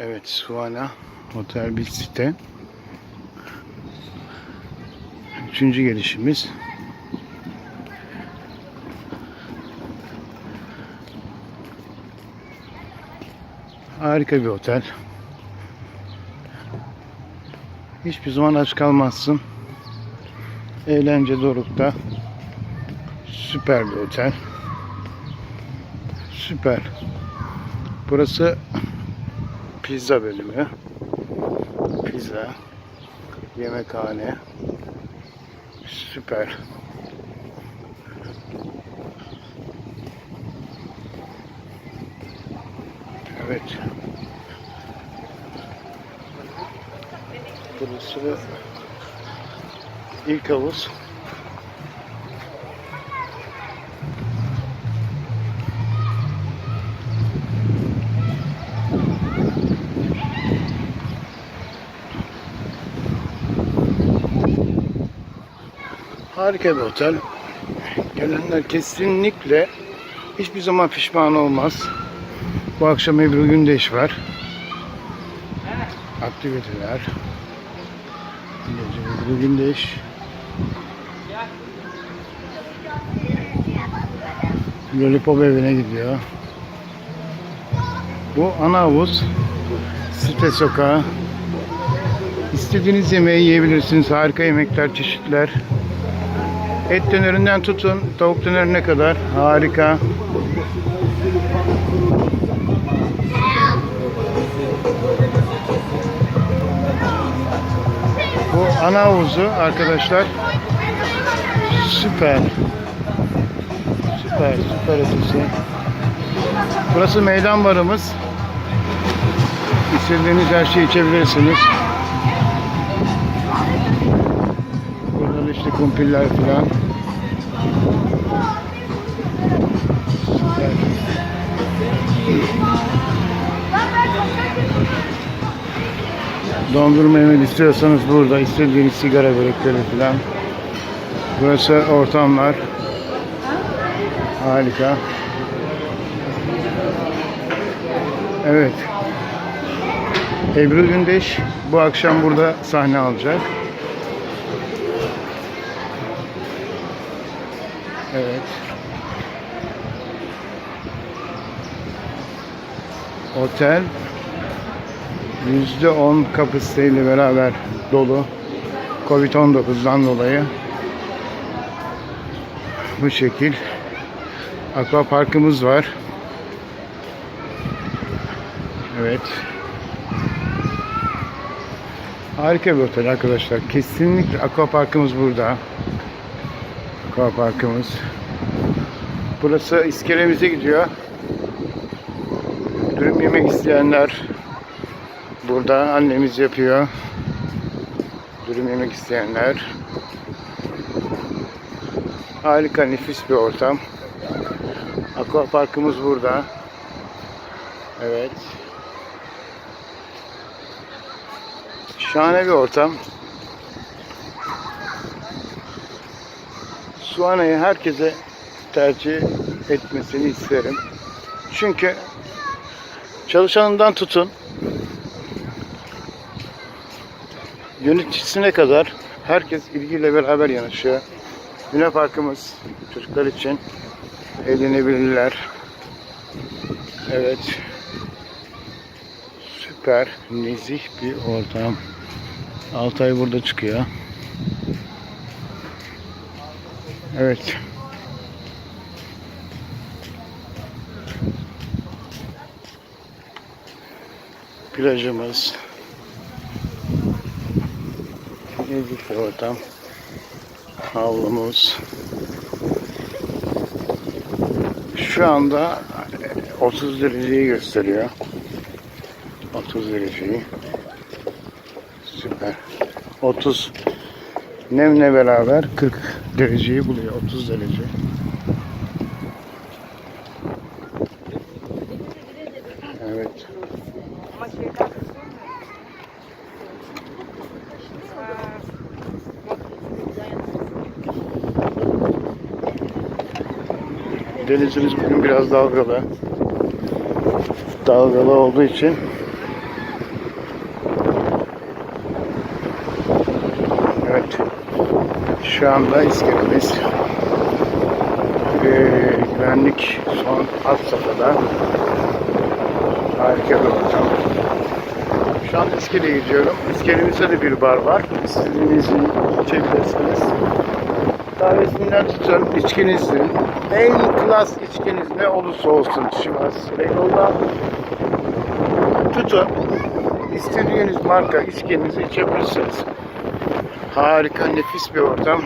Evet, Suana Otel bir site. Üçüncü gelişimiz. Harika bir otel. Hiçbir zaman aç kalmazsın. Eğlence dorukta. Süper bir otel. Süper. Burası pizza bölümü. Pizza. Yemekhane. Süper. Evet. Burası ilk havuz. Harika bir otel. Gelenler kesinlikle hiçbir zaman pişman olmaz. Bu akşam Ebru Gündeş var. Aktiviteler. Gece Ebru Gündeş. Lollipop evine gidiyor. Bu ana havuz. Site sokağı. İstediğiniz yemeği yiyebilirsiniz. Harika yemekler, çeşitler. Et dönerinden tutun, tavuk dönerine kadar harika. Bu ana havuzu arkadaşlar. Süper. Süper, süper ötesi. Burası meydan barımız. İstediğiniz her şeyi içebilirsiniz. İşte kumpirler falan. Süper. Dondurma yemek istiyorsanız burada istediğiniz sigara börekleri falan. Burası ortamlar. Harika. Evet. Ebru Gündeş bu akşam burada sahne alacak. Evet. Otel %10 kapasiteyle beraber dolu. Covid-19'dan dolayı. Bu şekil. Aqua parkımız var. Evet. Harika bir otel arkadaşlar. Kesinlikle aqua parkımız burada. Aqua parkımız. Burası iskelemize gidiyor. Dürüm yemek isteyenler burada annemiz yapıyor. Dürüm yemek isteyenler. Harika nefis bir ortam. Aqua parkımız burada. Evet. Şahane bir ortam. Suana'yı herkese tercih etmesini isterim. Çünkü çalışanından tutun yöneticisine kadar herkes ilgiyle beraber yanaşıyor. Luna Parkımız çocuklar için eğlenebilirler. Evet. Süper, nezih bir ortam. Altay burada çıkıyor. Evet. Plajımız. Nezih bir ortam. Havlumuz. Şu anda 30 dereceyi gösteriyor. 30 dereceyi. Süper. 30 nemle beraber 40 dereceyi buluyor. 30 derece. Evet. Denizimiz bugün biraz dalgalı. Dalgalı olduğu için Şu anda iskelemiz. Ee, güvenlik son alt safhada. Harika bir ortam. Şu an iskeleye gidiyorum. İskelemizde de bir bar var. İstediğinizi içebilirsiniz. Kahvesinden tutun, içkinizin. En klas içkiniz ne olursa olsun Sivas Reyno'da tutun. İstediğiniz marka içkinizi içebilirsiniz. Harika, nefis bir ortam.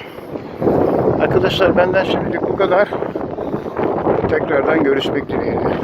Arkadaşlar benden şimdilik bu kadar. Tekrardan görüşmek dileğiyle.